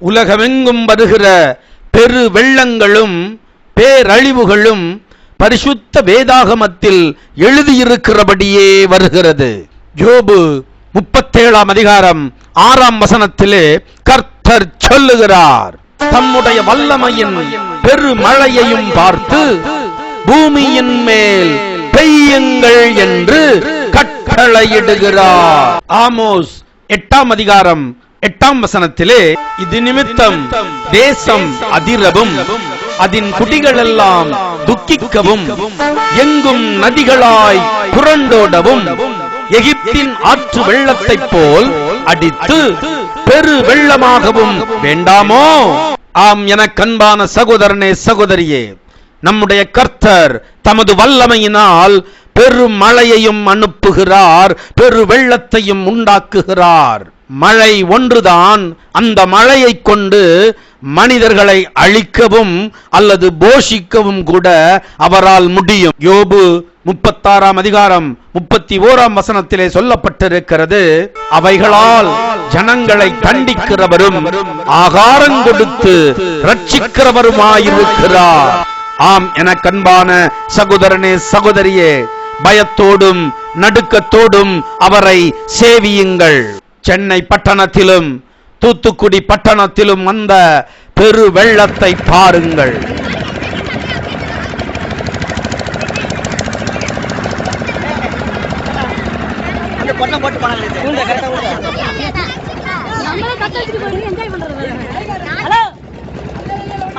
உலகமெங்கும் வருகிற பெரு வெள்ளங்களும் பேரழிவுகளும் பரிசுத்த வேதாகமத்தில் எழுதியிருக்கிறபடியே வருகிறது. ஜோபு முப்பத்தேழாம் அதிகாரம் ஆறாம் வசனத்திலே கர்த்தர் சொல்லுகிறார் தம்முடைய வல்லமையின் பெருமழையையும் பார்த்து பூமியின் மேல் பெய்யுங்கள் என்று கட்டளையிடுகிறார். ஆமோஸ் எட்டாம் அதிகாரம் எட்டாம் வசனத்திலே இது நிமித்தம் தேசம் அதிரவும் அதன் குடிகளெல்லாம் துக்கிக்கவும் எங்கும் நதிகளாய் புரண்டோடவும் எகிப்தின் ஆற்று வெள்ளத்தைப் போல் அடித்து பெரு வெள்ளமாகவும் வேண்டாமோ? ஆம் என கண்பான சகோதரனே சகோதரியே நம்முடைய கர்த்தர் தமது வல்லமையினால் பெரும் மழையையும் அனுப்புகிறார் பெரு வெள்ளத்தையும் உண்டாக்குகிறார். மழை ஒன்றுதான். அந்த மழையைக் கொண்டு மனிதர்களை அழிக்கவும் அல்லது போஷிக்கவும் கூட அவரால் முடியும். யோபு முப்பத்தாறாம் அதிகாரம் முப்பத்தி ஓராம் வசனத்திலே சொல்லப்பட்டிருக்கிறது அவைகளால் ஜனங்களை தண்டிக்கிறவரும் ஆகாரம் கொடுத்து ரட்சிக்கிறவருமாயிருக்கிறார் ஆம் என கண்பான சகோதரனே சகோதரியே பயத்தோடும் நடுக்கத்தோடும் அவரை சேவியுங்கள். சென்னை பட்டணத்திலும் தூத்துக்குடி பட்டணத்திலும் வந்த பெரு வெள்ளத்தை பாருங்கள்.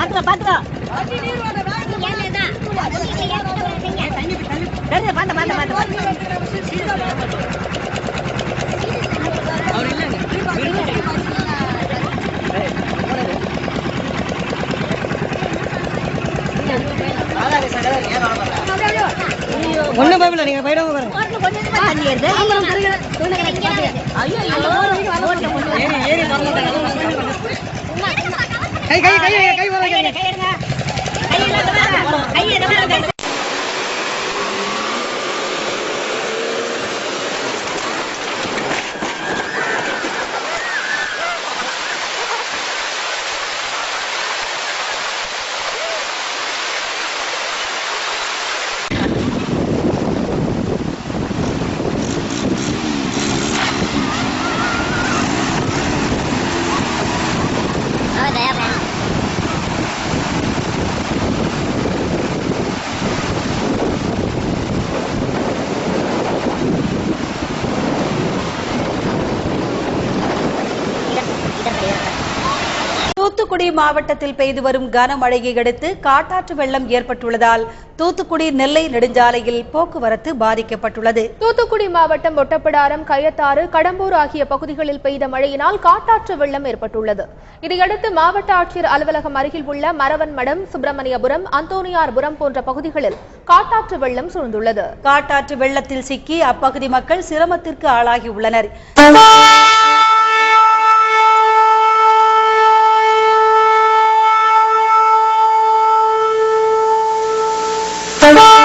அந்த பாத்த பாத்த நீங்க பாருங்க தூத்துக்குடி மாவட்டத்தில் பெய்து வரும் கனமழையை அடுத்து காட்டாற்று வெள்ளம் ஏற்பட்டுள்ளதால் தூத்துக்குடி நெல்லை நெடுஞ்சாலையில் போக்குவரத்து பாதிக்கப்பட்டுள்ளது. தூத்துக்குடி மாவட்டம் ஒட்டப்பிடாரம் கயத்தாறு கடம்பூர் ஆகிய பகுதிகளில் பெய்த மழையினால் காட்டாற்று வெள்ளம் ஏற்பட்டுள்ளது. இதையடுத்து மாவட்ட ஆட்சியர் அலுவலகம் அருகில் உள்ள மரவன் மடம் சுப்பிரமணியபுரம் அந்தோனியார்புரம் போன்ற பகுதிகளில் காட்டாற்று வெள்ளம் சூழ்ந்துள்ளது. காட்டாற்று வெள்ளத்தில் சிக்கி அப்பகுதி மக்கள் சிரமத்திற்கு ஆளாகி Bye-bye.